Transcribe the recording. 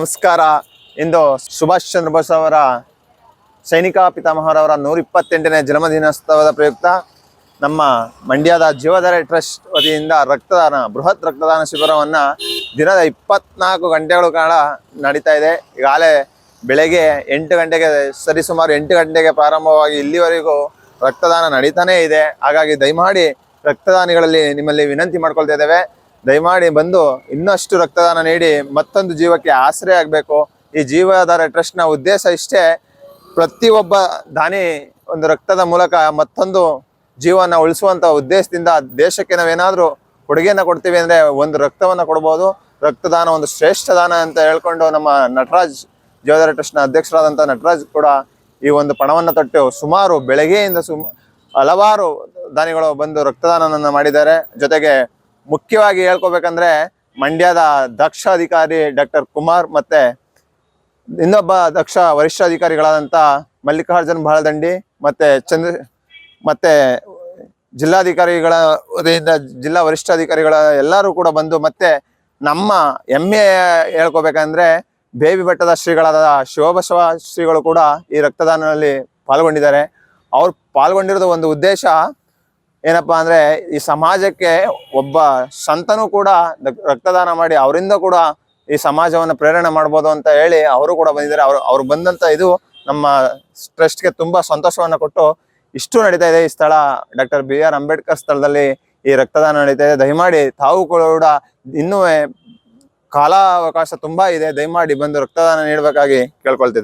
ನಮಸ್ಕಾರ. ಇಂದು ಸುಭಾಷ್ ಚಂದ್ರ ಬೋಸ್ ಅವರ ಸೈನಿಕ ಪಿತಾಮಹರವರ ನೂರ ಇಪ್ಪತ್ತೆಂಟನೇ ಜನ್ಮದಿನೋತ್ಸವದ ಪ್ರಯುಕ್ತ ನಮ್ಮ ಮಂಡ್ಯದ ಜೀವಧಾರೆ ಟ್ರಸ್ಟ್ ವತಿಯಿಂದ ರಕ್ತದಾನ, ಬೃಹತ್ ರಕ್ತದಾನ ಶಿಬಿರವನ್ನು ದಿನದ ಇಪ್ಪತ್ನಾಲ್ಕು ಗಂಟೆಗಳ ಕಾಲ ನಡೀತಾ ಇದೆ. ಈಗಾಗಲೇ ಬೆಳಗ್ಗೆ ಎಂಟು ಗಂಟೆಗೆ ಸರಿಸುಮಾರು ಎಂಟು ಗಂಟೆಗೆ ಪ್ರಾರಂಭವಾಗಿ ಇಲ್ಲಿವರೆಗೂ ರಕ್ತದಾನ ನಡೀತಾನೇ ಇದೆ. ಹಾಗಾಗಿ ದಯಮಾಡಿ ರಕ್ತದಾನಿಗಳಲ್ಲಿ ನಿಮ್ಮಲ್ಲಿ ವಿನಂತಿ ಮಾಡ್ಕೊಳ್ತಾ ಇದ್ದೇವೆ. ದಯಮಾಡಿ ಬಂದು ಇನ್ನಷ್ಟು ರಕ್ತದಾನ ನೀಡಿ ಮತ್ತೊಂದು ಜೀವಕ್ಕೆ ಆಸರೆ ಆಗಬೇಕು. ಈ ಜೀವಾಧಾರ ಟ್ರಸ್ಟ್ನ ಉದ್ದೇಶ ಇಷ್ಟೇ, ಪ್ರತಿಯೊಬ್ಬ ದಾನಿ ಒಂದು ರಕ್ತದ ಮೂಲಕ ಮತ್ತೊಂದು ಜೀವನ ಉಳಿಸುವಂಥ ಉದ್ದೇಶದಿಂದ ದೇಶಕ್ಕೆ ನಾವೇನಾದರೂ ಕೊಡುಗೆಯನ್ನು ಕೊಡ್ತೀವಿ ಅಂದರೆ ಒಂದು ರಕ್ತವನ್ನು ಕೊಡ್ಬೋದು. ರಕ್ತದಾನ ಒಂದು ಶ್ರೇಷ್ಠ ದಾನ ಅಂತ ಹೇಳ್ಕೊಂಡು ನಮ್ಮ ನಟರಾಜ್, ಜೀವಾಧಾರ ಟ್ರಸ್ಟ್ನ ಅಧ್ಯಕ್ಷರಾದಂಥ ನಟರಾಜ್ ಕೂಡ ಈ ಒಂದು ಪಣವನ್ನು ತೊಟ್ಟು ಸುಮಾರು ಬೆಳಗ್ಗೆಯಿಂದ ಸುಮ, ಹಲವಾರು ದಾನಿಗಳು ಬಂದು ರಕ್ತದಾನವನ್ನು ಮಾಡಿದ್ದಾರೆ. ಜೊತೆಗೆ ಮುಖ್ಯವಾಗಿ ಹೇಳ್ಕೊಬೇಕಂದ್ರೆ ಮಂಡ್ಯದ ದಕ್ಷ ಅಧಿಕಾರಿ ಡಾಕ್ಟರ್ ಕುಮಾರ್ ಮತ್ತೆ ಇನ್ನೊಬ್ಬ ದಕ್ಷ ವರಿಷ್ಠಾಧಿಕಾರಿಗಳಾದಂಥ ಮಲ್ಲಿಕಾರ್ಜುನ್ ಬಾಳದಂಡಿ ಮತ್ತೆ ಚಂದ್ರ ಮತ್ತೆ ಜಿಲ್ಲಾಧಿಕಾರಿಗಳ ವತಿಯಿಂದ ಜಿಲ್ಲಾ ವರಿಷ್ಠಾಧಿಕಾರಿಗಳ ಎಲ್ಲರೂ ಕೂಡ ಬಂದು ಮತ್ತೆ ನಮ್ಮ ಹೆಮ್ಮೆ ಹೇಳ್ಕೊಬೇಕಂದ್ರೆ ಬೇಬಿ ಬೆಟ್ಟದ ಶ್ರೀಗಳಾದ ಶಿವಬಸವ ಶ್ರೀಗಳು ಕೂಡ ಈ ರಕ್ತದಾನದಲ್ಲಿ ಪಾಲ್ಗೊಂಡಿದ್ದಾರೆ. ಅವ್ರು ಪಾಲ್ಗೊಂಡಿರೋದು ಒಂದು ಉದ್ದೇಶ ಏನಪ್ಪಾ ಅಂದ್ರೆ ಈ ಸಮಾಜಕ್ಕೆ ಒಬ್ಬ ಸಂತನು ಕೂಡ ರಕ್ತದಾನ ಮಾಡಿ ಅವರಿಂದ ಕೂಡ ಈ ಸಮಾಜವನ್ನು ಪ್ರೇರಣೆ ಮಾಡ್ಬೋದು ಅಂತ ಹೇಳಿ ಅವರು ಕೂಡ ಬಂದಿದ್ದಾರೆ. ಅವ್ರು ಅವ್ರು ಬಂದಂತ ಇದು ನಮ್ಮ ಟ್ರಸ್ಟ್ಗೆ ತುಂಬಾ ಸಂತೋಷವನ್ನ ಕೊಟ್ಟು ಇಷ್ಟು ನಡೀತಾ ಇದೆ ಈ ಸ್ಥಳ. ಡಾಕ್ಟರ್ ಬಿ ಆರ್ ಅಂಬೇಡ್ಕರ್ ಸ್ಥಳದಲ್ಲಿ ಈ ರಕ್ತದಾನ ನಡೀತಾ ಇದೆ. ದಯಮಾಡಿ ತಾವು ಕೂಡ ಇನ್ನೂ ಕಾಲಾವಕಾಶ ತುಂಬಾ ಇದೆ. ದಯಮಾಡಿ ಬಂದು ರಕ್ತದಾನ ನೀಡಬೇಕಾಗಿ ಕೇಳ್ಕೊಳ್ತಿದ್ದೆ.